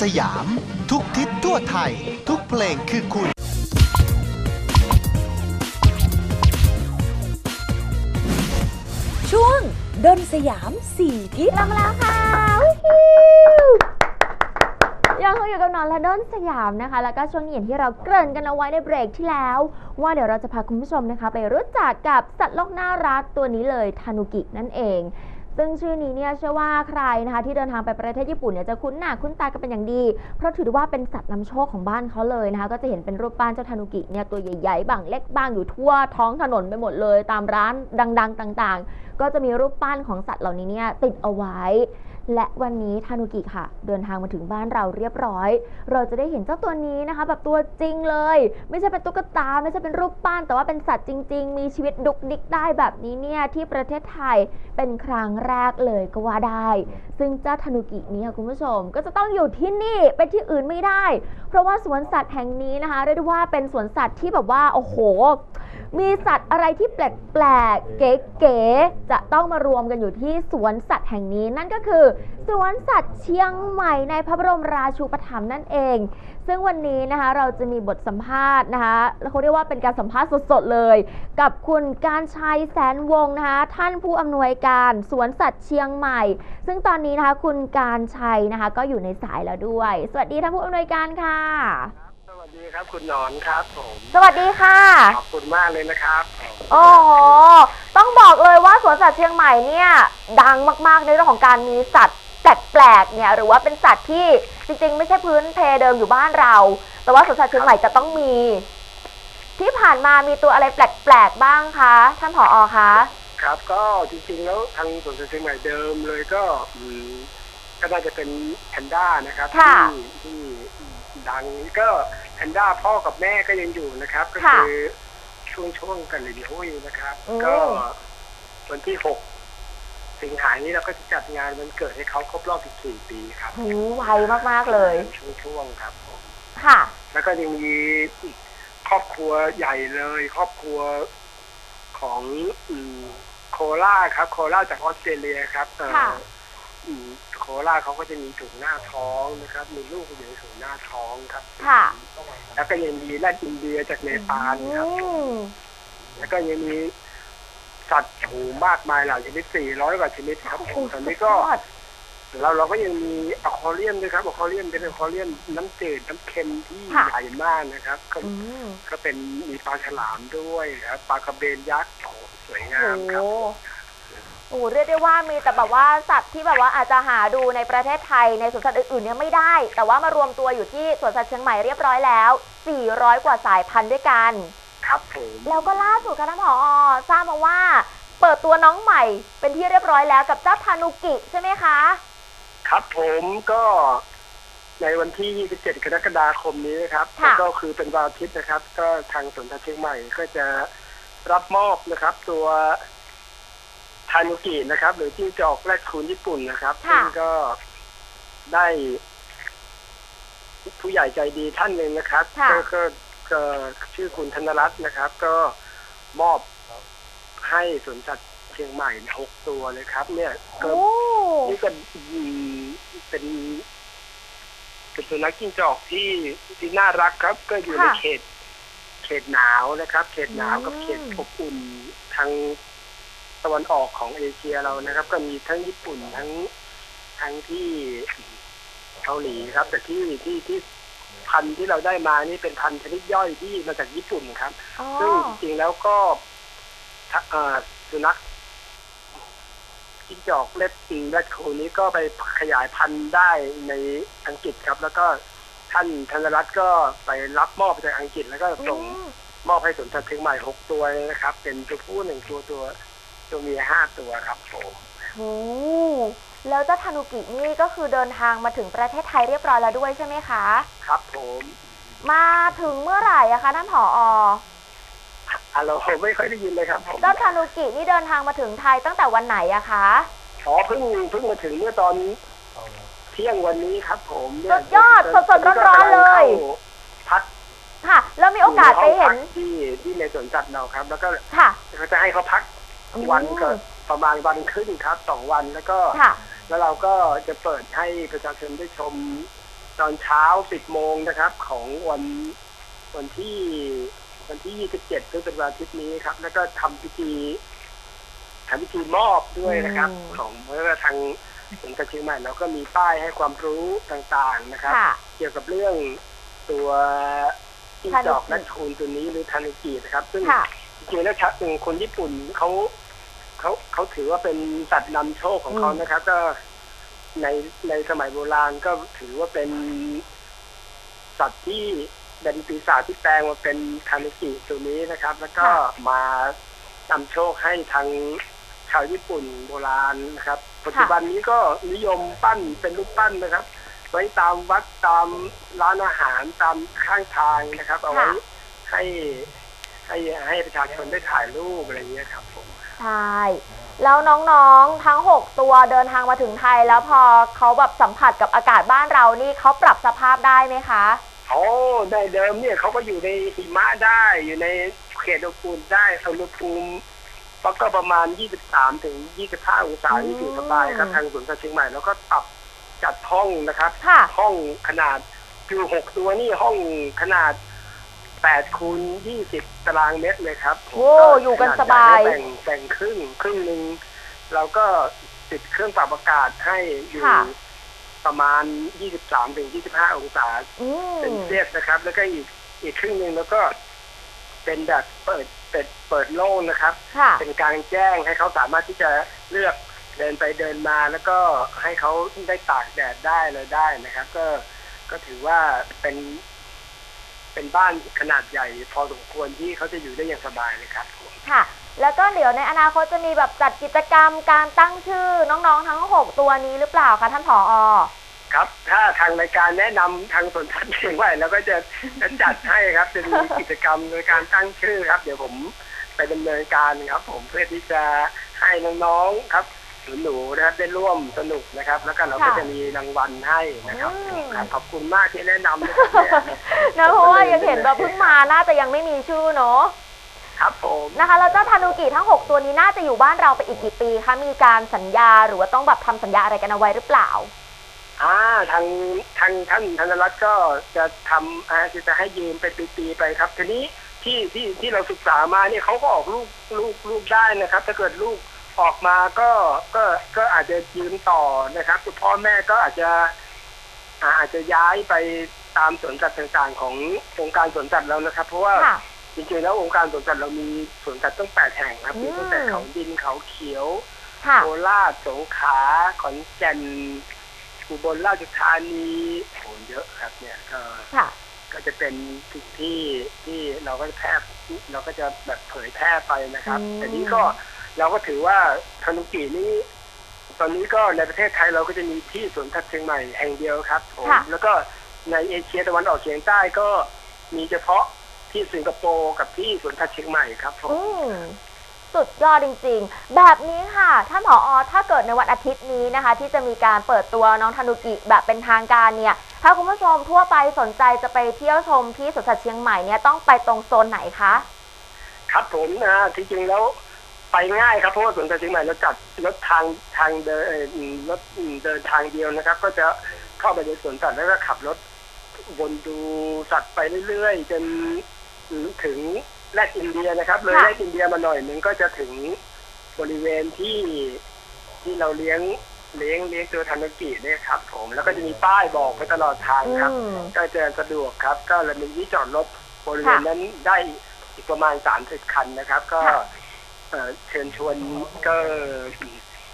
สยาม ทุกทิศทั่วไทย ทุกเพลงคือคุณ ช่วงดนสยามสี่ทิศกลับมาแล้วค่ะยังคงอยู่กับนอนและด้นสยามนะคะ แล้วก็ช่วงนี้อย่างที่เราเกริ่นกันเอาไว้ในเบรกที่แล้ว ว่าเดี๋ยวเราจะพาคุณผู้ชมนะคะ ไปรู้จักกับสัตว์โลกน่ารักตัวนี้เลยทานุกินั่นเอง ซึ่งชื่อนี้เนี่ยเชื่อว่าใครนะคะที่เดินทางไปประเทศญี่ปุ่นเนี่ยจะคุ้นหน้าคุ้นตากันเป็นอย่างดี เพราะถือว่าเป็นสัตว์นำโชคของบ้านเขาเลยนะคะก็จะเห็นเป็นรูปปั้นเจ้าทานุกิเนี่ยตัวใหญ่ๆบางเล็กบางอยู่ทั่วท้องถนนไปหมดเลย ตามร้านดัง ๆ ต่างๆ ก็จะมีรูปปั้นของสัตว์เหล่านี้เนี่ยติดเอาไว้ และวันนี้ทานุกิค่ะ เดินทางมาถึงบ้านเราเรียบร้อย เราจะได้เห็นเจ้าตัวนี้นะคะ แบบตัวจริงเลย ไม่ใช่เป็นตุ๊กตา ไม่ใช่เป็นรูปปั้น แต่ว่าเป็นสัตว์จริง ๆ มีชีวิตดุกดิกได้แบบนี้เนี่ยที่ประเทศไทยเป็นครั้งแรกเลยก็ว่าได้ ซึ่งเจ้าทานุกินี้ค่ะคุณผู้ชม ก็จะต้องอยู่ที่นี่ไปที่อื่นไม่ได้ เพราะว่าสวนสัตว์แห่งนี้นะคะเรียกได้ว่าเป็นสวนสัตว์ที่แบบว่าโอ้โหมีสัตว์อะไรที่แปลกๆ เก๋ๆ จะต้องมารวมกันอยู่ที่สวนสัตว์แห่งนี้ นั่นก็คือสวนสัตว์เชียงใหม่ในพระบรมราชูปถัมภ์นั่นเอง ซึ่งวันนี้นะคะเราจะมีบทสัมภาษณ์นะคะเขาเรียกว่าเป็นการสัมภาษณ์สดๆเลย กับคุณการชัยแสนวงนะคะท่านผู้อำนวยการสวนสัตว์เชียงใหม่ ซึ่งตอนนี้นะคะคุณการชัยนะคะก็อยู่ในสายแล้วด้วย สวัสดีท่านผู้อำนวยการค่ะสวัส ดีครับคุณหนอนครับผมสวัสดีค่ะ ขอบคุณมากเลยนะครับโอ้โหต้องบอกเลยว่าสวนสัตว์เชียงใหม่เนี่ย ดังมากๆในเรื่องของการมีสัตว์แปลกๆเนี่ย หรือว่าเป็นสัตว์ที่จริง ๆ ไม่ใช่พื้นเพเดิมอยู่บ้านเรา แต่ว่าสวนสัตว์เชียงใหม่จะต้องมี ที่ผ่านมามีตัวอะไรแปลกๆบ้างคะท่านผออคะ ครับ ก็จริงๆแล้วทางสวนสัตว์เชียงใหม่เดิมเลยก็อืมก็น่าจะเป็นแพนด้านะครับค่ะ ที่ที่ ดังก็แพนด้าพ่อกับแม่ก็ยังอยู่นะครับ ก็ค่ะคือช่วงช่วงๆกันเลยหุ้ยนะครับ อืม ก็วันที่หกสิงหานี้เราก็จะจัดงานวันเกิดให้เขาครบรอบ14ปีครับหูไวมากๆเลย ช่วงๆครับผมค่ะ แล้วก็ยังมีอีกครอบครัวใหญ่เลย ครอบครัวของอืมโคราชครับ โคราชจากออสเตรเลียครับเอ่อค่ะ อืม โคราชเขาก็จะมีถุงหน้าท้องนะครับ มีลูกอยู่ในถุงหน้าท้องครับ ค่ะ แล้วก็ยังมีแรดอินเดียจากเนปาลครับอืมแล้วก็ยังมีสัตว์โหมากมายหลายชนิด 400 กว่าชนิดครับผโอ้มโหตอนสุนี้ดก็ยอดเราเราก็ยังมีอะคอเรียนด้วยครับอะคอเรียนเป็นอะคอเรียนน้ำจืดน้ำเค็มที่ค่ะใหญ่มากนะครับ ก็อืมก็เป็นมีปลาฉลามด้วยครับปลากระเบนยักษ์โอ้โหสวยงามโอ้ครับ โหเรียกได้ว่ามีแต่แบบว่าสัตว์ที่แบบว่าอาจจะหาดูในประเทศไทยในสวนสัตว์อื่นๆเนี่ยไม่ได้ แต่ว่ามารวมตัวอยู่ที่สวนสัตว์เชียงใหม่เรียบร้อยแล้ว 400 กว่าสายพันธุ์ด้วยกัน ครับผมแล้วก็ล่าสุดค่ะท่านผอทราบมาว่า เปิดตัวน้องใหม่เป็นที่เรียบร้อยแล้วกับเจ้าทานุกิใช่ไหมคะ ครับผมก็ในวันที่ 27 กรกฎาคมนี้นะครับค่ะ ก็คือเป็นวันอาทิตย์นะครับ ก็ทางสวนสัตว์เชียงใหม่ก็จะรับมอบนะครับ ตัว ทานุกินะครับ หรือจิ้งจอกแรดคูนญี่ปุ่นนะครับซึ่งก็ได้ผู้ใหญ่ใจดีท่านหนึ่งนะครับค่ะก็ก็ก็ชื่อคุณธนรัตน์นะครับ ก็มอบให้สวนสัตว์เชียงใหม่หกตัวเลยครับ เนี่ยก็โอ้นี่ก็อืมเป็นเป็นสุนัขจิ้งจอกที่ที่น่ารักครับ ก็อยู่ในเขต เขตหนาวนะครับ เขตหนาวกับเขตอบอุ่นทาง ตะวันออกของเอเชียเรานะครับ ก็มีทั้งญี่ปุ่นทั้งทั้งที่เกาหลีครับ แต่ที่ที่ที่พันธุ์ที่เราได้มานี่เป็นพันธุ์ชนิดย่อยที่มาจากญี่ปุ่นครับอ๋อซึ่งจริงๆแล้วก็ถ้าเอ่อสุนัขจิ้งจอกเล็ดปิงเล็ดโคนี้ก็ไปขยายพันธุ์ได้ในอังกฤษครับ แล้วก็ท่านธนรัตน์ก็ไปรับมอบจากอังกฤษแล้วก็ส่งอืมมอบให้สวนสัตว์เชียงใหม่หกตัวเลยนะครับ เป็นตัวผู้หนึ่งตัวตัว ตัวเมียห้าตัวครับผมโอ้แล้วเจ้าทานุกินี่ก็คือเดินทางมาถึงประเทศไทยเรียบร้อยแล้วด้วยใช่ไหมคะ ครับผม มาถึงเมื่อไหร่อะคะท่านผออะโลไม่ค่อยได้ยินเลยครับผมเจ้าทานุกินี่เดินทางมาถึงไทยตั้งแต่วันไหนอะคะอ๋อเพิ่งเพิ่งมาถึงเมื่อตอนเที่ยงวันนี้ครับ ผมเนี่สุดยอดสดๆร้อนๆเลยพักค่ะ แล้วมีโอกาสไปเห็นอยู่ให้องพักที่ที่ในสวนสัตว์เราครับ แล้วก็ค่ะเขาจะให้เขาพัก วันก็อืมประมาณวันครึ่งครับสองวันแล้วก็ค่ะแล้วเราก็จะเปิดให้ประชาชนได้ชมตอนเช้าสิบโมงนะครับ ของวันวันที่วันที่ยี่สิบเจ็ดพฤษภาคมนี้ครับ แล้วก็ทำพิธีทำพิธีมอบด้วยนะครับอืมของเมื่อทางสวนสัตว์เชียงใหม่เราก็มีป้ายให้ความรู้ต่างๆนะครับค่ะเกี่ยวกับเรื่องตัวจิ้งจอกทานุกิและทูนตัวนี้หรือทานุกินะครับ ซึ่งค่ะจริงๆแล้วชะคนญี่ปุ่นเขา เขาเขาถือว่าเป็นสัตว์นำโชคของเขาอืมนะครับ ก็ในในสมัยโบราณก็ถือว่าเป็นสัตว์ที่เป็นปีศาจที่แปลงมาเป็นทานุกิตัวนี้นะครับ แล้วก็มานำโชคให้ทางชาวญี่ปุ่นโบราณนะครับ ปัจจุบันนี้ก็นิยมปั้นเป็นรูปปั้นนะครับ ไว้ตามวัดตามร้านอาหารตามข้างทางนะครับ เอาไว้ค่ะให้ให้ให้ประชาชนได้ถ่ายรูปอะไรเงี้ยครับผม ใช่ แล้วน้องๆทั้ง 6 ตัวเดินทางมาถึงไทย แล้วพอเขาแบบสัมผัสกับอากาศบ้านเรานี่เขาปรับสภาพได้ไหมคะ โอ้ในเดิมเนี่ยเขาก็อยู่ในหิมะได้อยู่ในเขตอุณหภูมิได้อุณหภูมิก็ประมาณ 23 ถึง 25 องศาอืมที่อยู่สบายครับทางสวนสัตว์เชียงใหม่แล้วก็ปรับจัดห้องนะครับค่ะห้องขนาดคือหกตัวนี่ห้องขนาด แปดคูณยี่สิบตารางเมตรเลยครับโอ้อยู่กันสบายขนดใหญ่แล้วแบ่งแบ่งครึ่งครึ่งหนึ่งเราก็ติดเครื่องปรับอากาศให้อยู่ค่ะ ประมาณยี่สิบสามถึงยี่สิบห้าองศาอืเซนมเซียสนะครับ แล้วก็อีกอีกครึ่งหนึ่งแล้วก็ เป็นแบบเปิดเปิดเปิดโล่งนะครับ ค่ะ เป็นกลางแจ้งให้เขาสามารถที่จะเลือกเดินไปเดินมาแล้วก็ให้เขาได้ตากแดดได้เลยได้นะครับ ก็ก็ถือว่าเป็น เป็นบ้านขนาดใหญ่ พอสมควรที่เขาจะอยู่ได้อย่างสบายเลยครับผมค่ะ แล้วก็เดี๋ยวในอนาคตจะมีแบบจัดกิจกรรมการตั้งชื่อน้องๆทั้ง 6 ตัวนี้หรือเปล่าคะท่านผออครับ ถ้าทางรายการแนะนำทางสวนสัตว์เชียงใหม่เราก็จะจะจัดให้ครับ จะมีกิจกรรมในการตั้งชื่อครับ เดี๋ยวผมไปดำเนินการครับ ผมเพื่อที่จะให้น้องๆครับ หนูๆนะครับได้ร่วมสนุกนะครับ แล้วก็เราก็ค่ะ จะมีรางวัลให้นะครับอืมครับขอบคุณมากที่แนะนำนะครับเนี่ยนะเพราะว่ายังเห็นแบบเพิ่งมาน่าจะยังไม่มีชื่อเนาะครับผมนะคะแล้วเจ้าทานุกิทั้ง 6 ตัวนี้น่าจะอยู่บ้านเราไปอีกกี่ปีคะมีการสัญญาหรือว่าต้องแบบทำสัญญาอะไรกันเอาไว้หรือเปล่า อ่าทางทางท่านธนรัตน์ก็จะทำอ่าจะจะให้ยืมไปปีๆไปครับ ทีนี้ที่ที่ที่เราศึกษามาเนี่ยเขาก็ออกลูกลูกลูกได้นะครับ ถ้าเกิดลูก ออกมาก็ก็ก็อาจจะยืมต่อนะครับพ่อแม่ก็อาจจะอ่าอาจจะย้ายไปตามสวนสัตว์ต่างๆ ขององค์การสวนสัตว์แล้วนะครับ เพราะว่าค่ะจริงๆแล้วองค์การสวนสัตว์เรามีสวนสัตว์ตั้งแปดแห่งครับมีตั้งแต่อืมเขาดินเขาเขียวค่ะโคราชสงขลาขอนแก่นอุบลราชธานีโหเยอะครับ เนี่ยก็ค่ะก็จะเป็นสิ่งที่ที่เราก็จะแพร่เราก็จะแบบเผยแพร่ไปนะครับอืมแต่นี้ก็ เราก็ถือว่าธนุกินี้ ตอนนี้ก็ในประเทศไทยเราก็จะมีที่สวนสัตว์เชียงใหม่แห่งเดียวครับผมค่ะแล้วก็ในเอเชียตะวันออกเฉียงใต้ก็มีเฉพาะที่สิงคโปร์กับที่สวนสัตว์เชียงใหม่ครับผมอืมสุดยอดจริง ๆ แบบนี้ค่ะท่านผออถ้าเกิดในวันอาทิตย์นี้นะคะ ที่จะมีการเปิดตัวน้องทานุกิแบบเป็นทางการเนี่ย ถ้าคุณผู้ชมทั่วไปสนใจจะไปเที่ยวชมที่สวนสัตว์เชียงใหม่เนี่ยต้องไปตรงโซนไหนคะ ครับผมนะที่จริงแล้ว ไปง่ายครับเพราะว่าสวนสัตว์เชียงใหม่เราจัดรถทางทางเดินเอ่อรถเดินทางเดียวนะครับ ก็จะเข้าไปในสวนสัตว์แล้วก็ขับรถวนดูสัตว์ไปเรื่อยๆจนถึงแรดอินเดียนะครับ เลยค่ะแรดอินเดียมาหน่อยหนึ่งก็จะถึงบริเวณที่ที่เราเลี้ยงเลี้ยงเลี้ยงตัวทานุกิเนี่ยครับ ผมแล้วก็จะมีป้ายบอกไปตลอดทางครับอืมก็จะสะดวกครับ ก็เรามีที่จอดรถบริเวณนั้นได้อีกประมาณสามสิบคันนะครับ ก็ค่ะ เอ่อเชิญชวนก็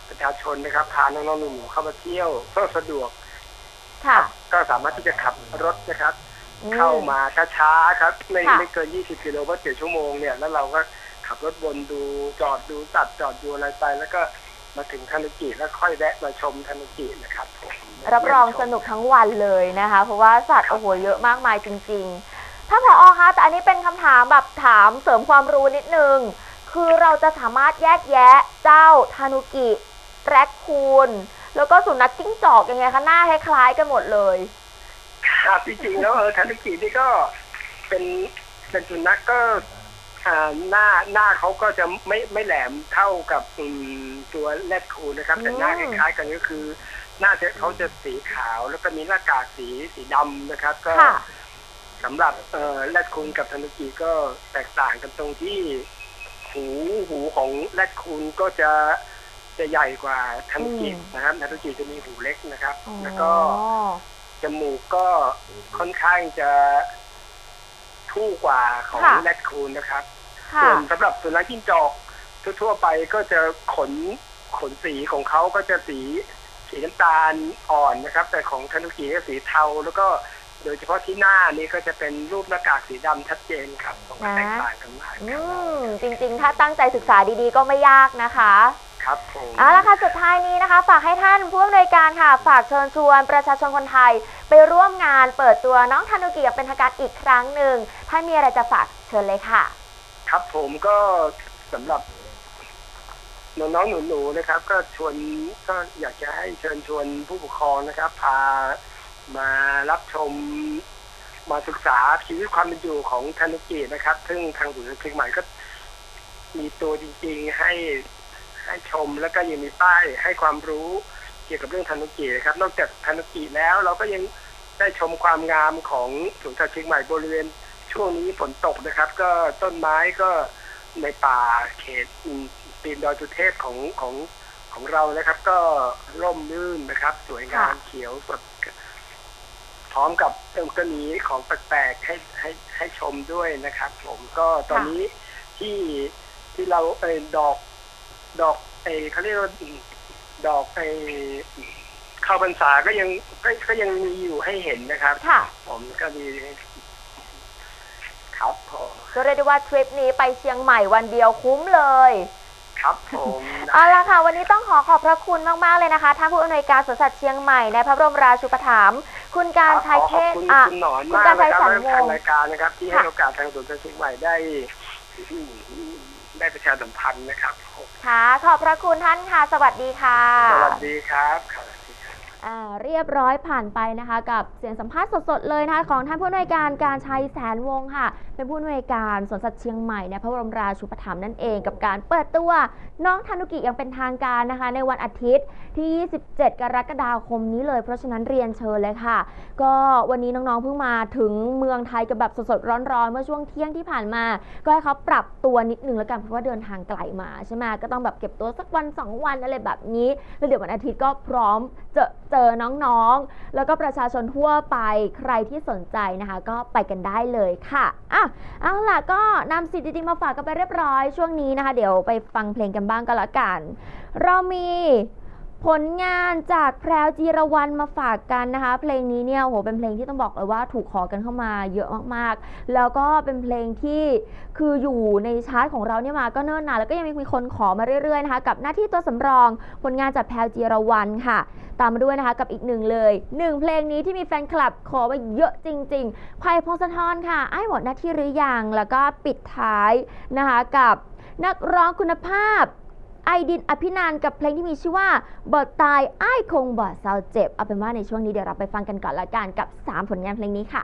ประชาชนนะครับพาน้องๆหนูๆเข้ามาเที่ยวก็สะดวก ค่ะ ก็สามารถที่จะขับรถนะครับอืมเข้ามาช้าๆครับไม่ค่ะ ไม่เกิน 20กิโลเมตรต่อชั่วโมงเนี่ยแล้วเราก็ขับรถวนดูจอดดูตัดจอดดูอะไรไป แล้วก็มาถึงทานุกิแล้วค่อยแวะมาชมทานุกินะครับผมรับรองสนุกทั้งวันเลยนะคะ เพราะว่าสัตว์โอ้โหเยอะมากมายจริง ๆ ถ้าผออคะแต่อันนี้เป็นคำถามแบบถามเสริมความรู้นิดนึง คือเราจะสามารถแยกแยะเจ้าทานุกิแรคคูนแล้วก็สุนัขจิ้งจอกยังไงคะหน้าคล้ายๆกันหมดเลยครับจริงๆแล้วเออทานุกินี่ก็เป็นเป็นสุนัขก็อ่าหน้าหน้าเขาก็จะไม่ไม่แหลมเท่ากับอืมตัวแรดคูนนะครับ แต่หน้าคอืมล้ายๆกันก็คือน่าจะเขาจะสีขาวแล้วก็มีหน้ากากสีสีดำนะครับ ก็ค่ะสำหรับเอ่อแรดคูนกับทานุกิก็แตกต่างกันตรงที่ หูหูของแรดคูนก็จะจะใหญ่กว่าทานุกิอืมนะครับทานุกิจะมีหูเล็กนะครับอ๋อแล้วก็จมูกก็ค่อนข้างจะทู่กว่าของค่ะแรดคูนนะครับค่ะส่วนสำหรับสุนัขจิ้งจอกทั่วๆไปก็จะขนขนสีของเขาก็จะสีสีน้ำตาลอ่อนนะครับ แต่ของทานุกิก็สีเทาแล้วก็ โดยเฉพาะที่หน้านี่ก็จะเป็นรูปหน้ากากสีดำชัดเจนครับตรงแตกต่างกันมากอืครับมจริงๆ ถ้าตั้งใจศึกษาดีๆ ก็ไม่ยากนะคะครับผมเอาละค่ะสุดท้ายนี้นะคะ ฝากให้ท่านผู้อำนวยการค่ะ ฝากเชิญชวนประชาชนคนไทย ไปร่วมงานเปิดตัวน้องทานุกิอย่างเป็นทางการอีกครั้งหนึ่งถ้ามีอะไรจะฝากเชิญเลยค่ะ ครับผมก็สำหรับน้องๆหนูๆนะครับ ก็ชวนก็อยากจะให้เชิญชวนผู้ปกครองนะครับ พา มารับชมมาศึกษาชีวิตความเป็นอยู่ของทานุกินะครับ ซึ่งทางศูนย์เชียงใหม่ก็ มีตัวจริง ๆให้ให้ชมแล้วก็ยังมีป้ายให้ความรู้เกี่ยวกับเรื่องทานุกินะครับ นอกจากทานุกิแล้วเราก็ยังได้ชมความงามของศูนย์สัตว์เชียงใหม่บริเวณช่วงนี้ฝนตกนะครับ ก็ต้นไม้ก็ในป่าเขตอืมตีนดอยสุเทพของของของเรานะครับ ก็ร่มรื่นนะครับ สวยงามค่ะเขียวสด พร้อมกับเอิ่มก็มีของแปลกๆให้ให้ให้ชมด้วยนะครับ ผมก็ตอนนี้ที่ที่เราเออดอกดอกไอเขาเรียกว่าอืมดอกไอข้าวพรรษาก็ยังก็ก็ยังมีอยู่ให้เห็นนะครับค่ะผมก็มีครับผมก็เรียกได้ว่าทริปนี้ไปเชียงใหม่วันเดียวคุ้มเลย ครับผมเอาละค่ะ วันนี้ต้องขอขอบพระคุณมาก ๆ เลยนะคะท่านผู้อำนวยการสวนสัตว์เชียงใหม่ในพระบรมราชูปถัมภ์ คุณการชัยเทศขอบคุณอะ คุณหนอนคุณมากการนะชัยครับสันและวทางงศ์รายการนะครับ ที่ให้ค่ะโอกาสทางสวนสัตว์เชียงใหม่ได้ ได้ประชาสัมพันธ์นะครับผมค่ะขอบพระคุณท่านค่ะ สวัสดีค่ะ สวัสดีครับสวัสดีครับ อ่าเรียบร้อยผ่านไปนะคะ กับเสียงสัมภาษณ์สดๆเลยนะคะ ของท่านผู้อำนวยการการชัยแสนวงศ์ค่ะ เป็นผู้อำนวยการสวนสัตว์เชียงใหม่ในพระบรมราชูปถัมภ์นั่นเองกับการเปิดตัวน้องทานุกิอย่างเป็นทางการนะคะ ในวันอาทิตย์ที่ 27 กรกฎาคมนี้เลย เพราะฉะนั้นเรียนเชิญเลยค่ะ ก็วันนี้น้องๆเพิ่งมาถึงเมืองไทยกันแบบสดๆร้อนๆเมื่อช่วงเที่ยงที่ผ่านมา ก็ให้เขาปรับตัวนิดนึงแล้วกันเพราะว่าเดินทางไกลมาใช่ไหมก็ต้องแบบเก็บตัวสักวันสองวันอะไรแบบนี้แล้วเดี๋ยววันอาทิตย์ก็พร้อมเจอเจอน้องๆ แล้วก็ประชาชนทั่วไปใครที่สนใจนะคะ ก็ไปกันได้เลยค่ะอะเอาล่ะก็นำสิ่งดีๆมาฝากกันไปเรียบร้อยช่วงนี้นะคะ เดี๋ยวไปฟังเพลงกันบ้างก็แล้วกัน เรามี ผลงานจากแพรวจีรวันมาฝากกันนะคะ เพลงนี้เนี่ยโหเป็นเพลงที่ต้องบอกเลยว่าถูกขอกันเข้ามาเยอะมากๆ แล้วก็เป็นเพลงที่คืออยู่ในชาร์ตของเราเนี่ยมาก็เนิ่นนานแล้วก็ยังมีคนขอมาเรื่อยๆนะคะกับหน้าที่ตัวสำรอง ผลงานจากแพรวจีรวันค่ะ ตามมาด้วยนะคะกับอีกหนึ่งเลยหนึ่งเพลงนี้ที่มีแฟนคลับขอมาเยอะจริงๆไผ่พงศธรค่ะไอ้หมดหน้าที่หรือยังแล้วก็ปิดท้ายนะคะกับนักร้องคุณภาพ ไอดินอภินันกับเพลงที่มีชื่อว่าบอดตายไอ้คงบอดเศร้าเจ็บ เอาเป็นว่าในช่วงนี้เดี๋ยวเราไปฟังกันก่อนละกันกับ 3 ผลงานเพลงนี้ค่ะ